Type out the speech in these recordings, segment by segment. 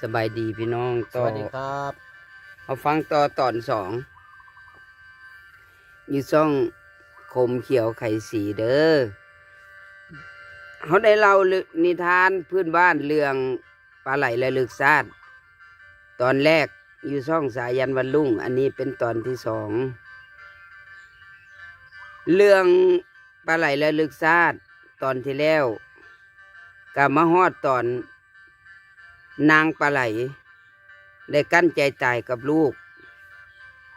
สบายดีพี่น้องสต่อวัสดีครับมาฟังต่อตอนสองอยู่ซ่องคมเขียวไข่สีเด้อเขาได้เล่าเรื่องนิทานพื้นบ้านเรื่องปลาไหลและลึกซาดตอนแรกอยู่ซ่องสายันวันลุ่ง อันนี้เป็นตอนที่สอง เรื่องปลาไหลและลึกซาดตอนที่แล้วกามาฮอดตอน นางปลาไหลได้กั้นใจตายกับลูก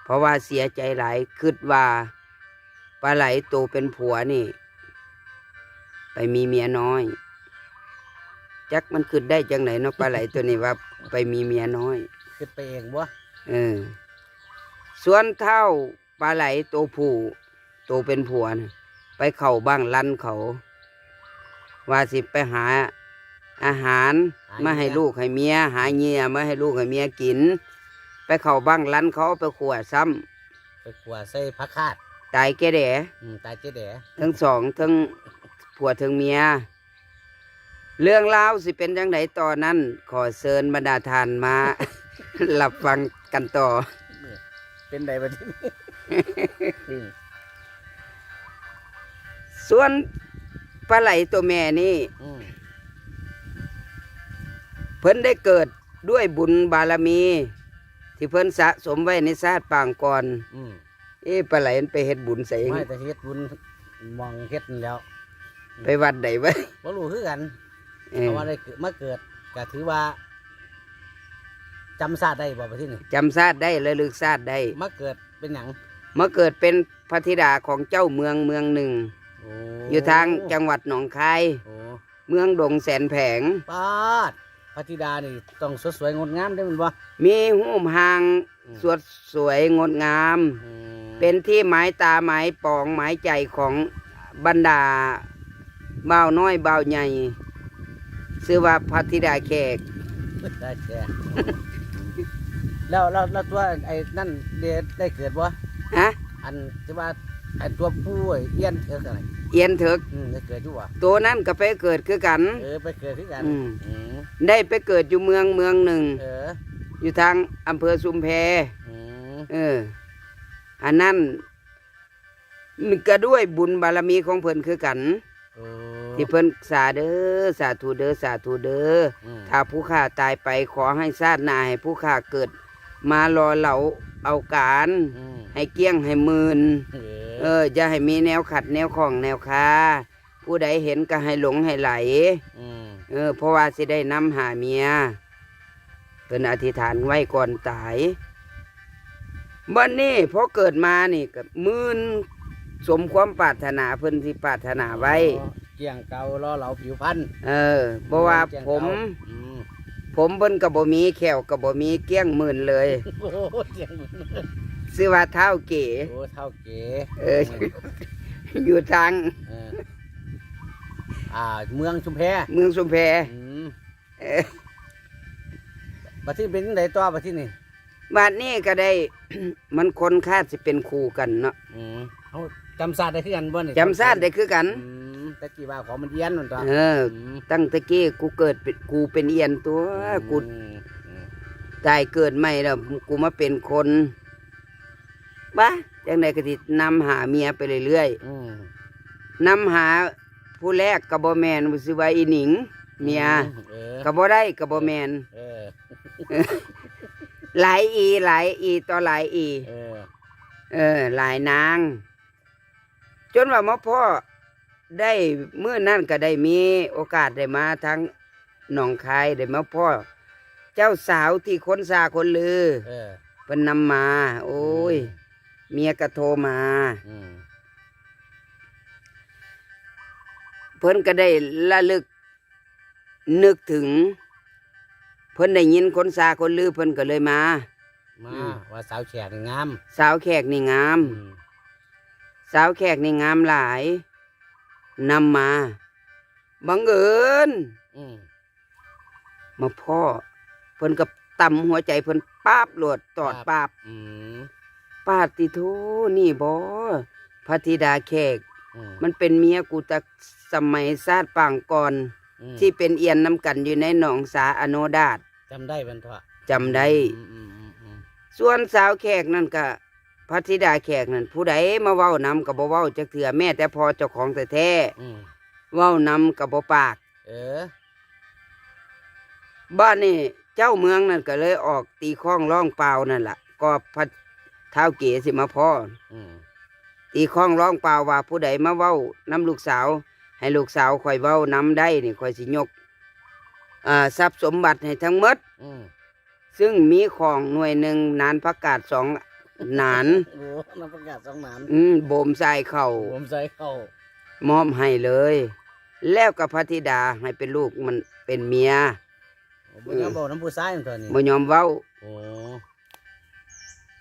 เพราะว่าเสียใจหลายคิดว่าปลาไหลโตเป็นผัวนี่ ไปมีเมียน้อย จักมันคิดได้จังไหนเนาะปลาไหลตัวนี้ว่าไปมีเมียน้อยคือไปเองบ่เออส่วนเท่าปลาไหลตัวผู้ตัวเป็นผัวน่ะไปเข้าบ้างลันเขา ว่าสิไปหา อาหารมาให้ลูกให้เมียหาเหงี่ยมาให้ลูกให้เมียกิน ไปเข้าบ้างลันเขาไปขวดซ้ไปขัวใส่ผักคาดำตายแก่แด่อืมตายเจ๊แด๋ทั้งสองทั้งผัวทั้งเมีย เรื่องราวสิเป็นจังไดต่อนนั้น ขอเชิญบรรดาทานมาหลับฟังกันต่อ เป็นไดบัดนี้อืมส่วนปลาไหลตัวแม่นี่อืม เพิ่นได้เกิดด้วยบุญบารมี ที่เพิ่นสะสมไว้ในชาติปางก่อน อืมเอ๊ะปลาไหลมันไปเฮ็ดบุญใส่ไม่แต่เฮ็ดบุญมองเฮ็ดนั่นแล้วไปวัดใดไว้บ่รู้คือกันเอเพอราะว่าได้เกิดมาเกิดก็ถือว่าจำชาติได้บ่ประเทศนี้จำชาติได้และลึกชาติได้มาเกิดเป็นหยังเมื่อเกิดเป็นพระธิดาของเจ้าเมืองเมืองหนึ่งโอ้อยู่ทางจังหวัดหนองคาย โอ้เมืองดงแสนแผง ปาด พระธิดานี่ต้องสดสวยงดงามได้แมันบ่ มีหูมหางอืม สวดสวยงดงาม อืมเป็นที่หมายตาหมายปองหมายใจของบรรดาบ่าวน้อยบ่าวใหญ่ชื่อว่าพระธิดาแขกได้แก่แล้วแล้วแล้วตัวไอ้นั่นเดได้เกิดบ่ ฮะอันที่ว่า ไอ้ตัวผู้ไอ้เอี้ยนเถอะอะไรเอียนเถิกอืมได้เกิดอยู่วะตัวนั้นก็ไปเกิดคือกัน เออไปเกิดที่กันอืม อืมได้ไปเกิดอยู่เมืองเมืองหนึ่ง เอออยู่ทางอำเภอชุมแพ อืมเออ อันนั้นมันก็ด้วยบุญบารมีของเพิ่นคือกันโอ้ที่เพิ่นสาเด้อสาธุเด้อสาธุเด้ออืมถ้าผู้ข้าตายไปขอให้ชาติหน้าให้ผู้ข้าเกิด มารอเหลาเอาการ อืมให้เกี้ยงให้หมืนเอ เออออย่าให้มีแนวขัดแนวของแนวคาผู้ใดเห็นก็ให้หลงให้ไหล อืมเออเพราะว่าสิได้นำหาเมียเป็นอธิษฐานไว้ก่อนตายวันนี้พอเกิดมานี่ก็มื่นสมความปรารถนาเพิ่นที่ปรารถนาไว้อ๋อเกี่ยงเก่าล้อเหลาผิวพันธุ์เออเพราะว่าเกี่ยงผมเก่าอืมผมเพิ่นก็บ่มีแขวก็บ่มีเกี้ยงหมื่นเลย โอ้โหเกี่ยง ชื่อว่าเท้าเก๋โอ้เท่าเก๋เออ อยู่ทางเอออ่า เมืองชุมแพเมืองสุมแพอืมเออบัดที่เป็นจั่งใดต่อบัดที่นี่บัดนี้ก็ได้ มันคนคาดสิเป็นคู่กันเนาะอืมเขาจำศาสตร์ได้คือกันบ่นี่จำซาดได้คือกัน อืมแต่กี่ว่าของมันเอี้ยนนั่นตัวเออ มตั้งแตะกี้กูเกิดเป็นกูเป็นเอียนตัวกูอืมอืมตายเกิดใหม่แล้วกูมาเป็นคน บ้าจังไดก็สินำหาเมียไปเรื่อยอืมๆนำหาผู้แรกก็บ่แม่นสิว่าอีหนิง เมียเออก็บ่ได้ก็บ่แม่นเออหลายอีหลายอีต่อหลายอี เออเออหลายนาง จนว่าหมอพ่อได้เมื่อนั่นก็ได้มีโอกาสได้มาทั้งหนองคายได้มาพ่อ เจ้าสาวที่คนสาคนลือเออเพิ่นนำมา โอ้ย เมียก็โทรมา อืมเพิ่นก็ได้ระลึก นึกถึง เพิ่นได้ยินคนสาคนลือเพิ่นก็เลยมา มาอืม ว่าสาวแขกนี่งามสาวแขกนี่งาม อืมสาวแขกนี่งามหลายนำมาบังเอิญอืมมาพ่อ เพิ่นกับต่ำหัวใจเพิ่นป้าบโหลดตอดปาบอืมปาดติโทนี่บ่พระธิดาแขกอืมมันเป็นเมียกูแตะสมัยชาติปางก่อนอืมที่เป็นเอียนน้ำกันอยู่ในหนองสาอโนดาตจำได้เป็นเถอะจำได้อืมอืมอืมอืมส่วนสาวแขกนั่นก็พระธิดาแขกนั่นผู้ใดมาเว้านำกับบ่เว้าจักเถื่อแม่แต่พอเจ้าของแต่แท้อืมๆเว้านำกับบ่ปาก เออ บ้านนี่เจ้าเมืองนั่นก็เลยออกตีข้องร้องเปล่านั่นล่ะก็พระ เท้าวเก๋สิมาพ่ออืมตีข้องร้องเปล่าว่าผู้ใดมาเว้านำลูกสาว ให้ลูกสาวคอยเว้านำได้นี่คอยสิยกอ่าทรัพย์สมบัติให้ทั้งหมดอืมซึ่งมีของหน่วยหนึ่งนานประกาศสองนานโอ้น้ำประกาศสองหนานอืมโบมใส่เข่าผมใส่เข้ามอบให้เลย แล้วกับพระธิดาให้เป็นลูกมันเป็นเมีย บ่ยอมบอกน้ำผู้ชายมันตัวนี้บ่ยอมเว้า โอ้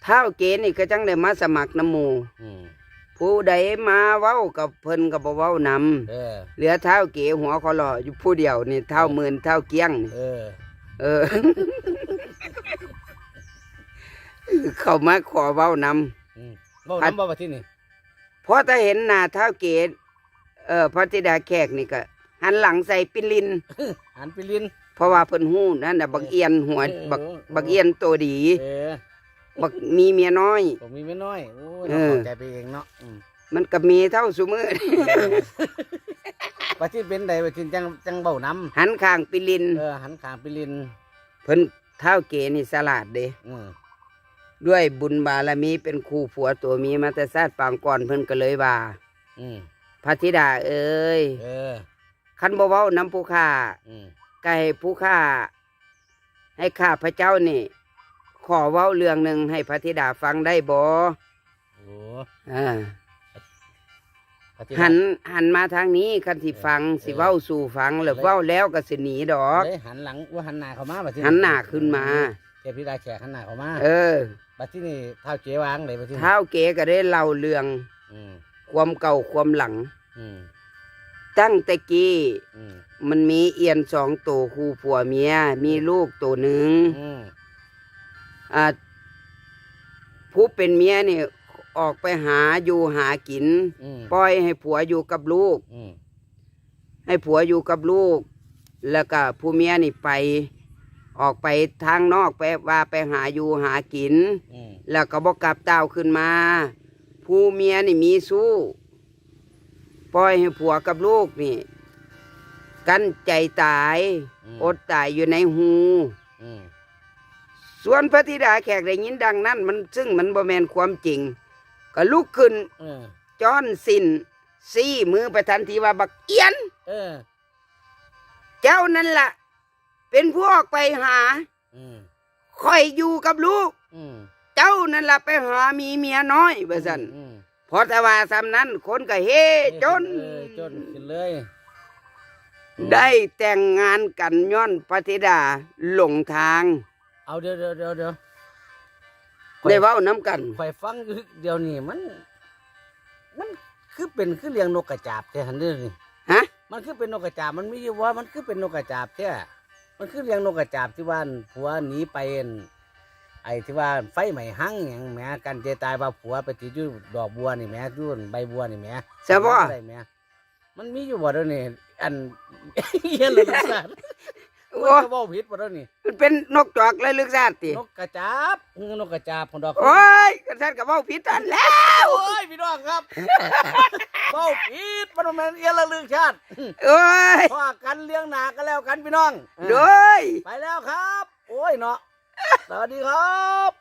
เท้าเกณฑ์นี่ก็จังได้มาสมัครน้ำหมูอืมผู้ใดมาเว้ากับเพิ่นก็บ่เว้านเออำเหลือเท้าเก๋หัวคอหล่ออยู่ผู้เดียวนี่เท้าหมื่นเท้าเกี้ยงนี่เออ เออ เข้ามาขอเว้านอืมบอกน้ำบอกว่าที่นี่ำเพราะถ้าเห็นหน้าเท้าเก๋เออพระธิดาแขกนี่ก็หันหลังใส่ปินลิน หันไปลินเพราะว่าเพิ่นฮู้นั่นน่ะบักเอียนหัวเออบักเออบักเอียนตัวดี เออ บักมีเมียน้อย ผมมีไม่น้อยโอ้ยเอเราอเข้าใจไปเองเนาะอืมมันก็มีเท่าซุมือ ว่าที่เป็นใดว่าที่จังจังเบ้าน้หันข้างปิลินำเออหันขางไปลินเพิ่นเท้าเกนี่สลาดเด้ อืมด้วยบุญบารมีเป็นคู่ผัวตัวมีมาแต่ชาติปางก่อนเพิ่นก็เลยว่าอืมพระธิดาเอ้ยเออคันบ่เว้านํผู้ข้าอืมก็ให้ผู้ข้าให้ข้าพระเจ้านี่ข อเว้าเรื่องหนึ่งให้พระธิดาฟังได้บ่โอ้อ่าปฏิบัติหันหันมาทางนี้คันสิฟังเออสิเว้าสู่ฟังแล้วเว้าแล้วก็สิหนีดอก เลยหันหลังว่าหันหน้าเข้ามาบัดที่หันหน้าขึ้นมา เทพธิดาแขกหันหน้าเข้ามาเออ บัดที่นี่เท้าเจ๊วางเลยบัดที่นี่เท้าเก๋ก็ได้เล่าเรื่องอืมความเก่าความหลัง อืมตั้งแต่กี้อืมมันมีเอียนสองตัวคู่ผัวเมีย มีลูกตัวหนึ่ง อืมอ่า ผู้เป็นเมียนี่ออกไปหาอยู่หากินอืมปล่อยให้ผัวอยู่กับลูกอืมให้ผัวอยู่กับลูก แล้วก็ผู้เมียนี่ไป ออกไปทางนอกไปว่าไปหาอยู่หากินอืมแล้วก็บอกกลับเต้าขึ้นมา ผู้เมียนี่มีสู้ ปล่อยให้ผัวกับลูกนี่ กันใจตาย อดตายอยู่ในหูอืม ส่วนพระธิดาแขกได้ยินดังนั้น มันซึ่งมันบ่แมนความจริง ก็ลุกขึ้นเออ จ้อนสินซี่มือไปทันทีว่าบักเอียน เออ เจ้านั่นละ่ะ เป็นผู้ออกไปหาอืมคอยอยู่กับลูก อืมเจ้านั่นละ่ะไปหามีเมียน้อยว่าซั่นอืมพอแต่ว่าซ้ำนั้นคนก็เฮจน เออจนขึ้นเลยได้แต่งงานกันย้อนพระธิดาหลงทาง เอาเดี๋ยวเดี๋ยวเดี๋ยวเดี๋ยวได้เว้าน้ำกันข่อยฟังอยู่เดี๋ยวนี้มัน มันคือเป็นคือเลี้ยงนกกระจาบแต่หันเด้อนี่ฮะ มันคือเป็นนกกระจาบมันมีอยู่ว่ามันคือเป็นนกกระจาบแท้มันคือเลี้ยงนกกระจาบที่ว่าผัวหนีไปอั่นไอ้ที่ว่าไฟไหม้หั่งหยังแหมกันเจตายว่าผัวไปติดอยู่ดอกบัวนี่แหมอยู่ใบบัวนี่แหมใช่บ่ได้แหมมันมีอยู่บ่เด้อนี่อัน เฮียนเลยนะ โอ้มันจะเว้าผิดบ่เด้อนี่มันเป็นนกจอกเลยลึกซาดตินกกระจาบเออนกกระจาบของดอกโอ้ยกระท่านก็เว้าผิดทันแล้วโอ้ยพี่น้องครับเบ้าผิดมันบ่แม่นเอียละลึงชาติโอ้ยพ่อกันเลี้ยงหนากันแล้วกันพี่น้องด้วยไปแล้วครับ โอ้ยเนาะสวัสดีครับ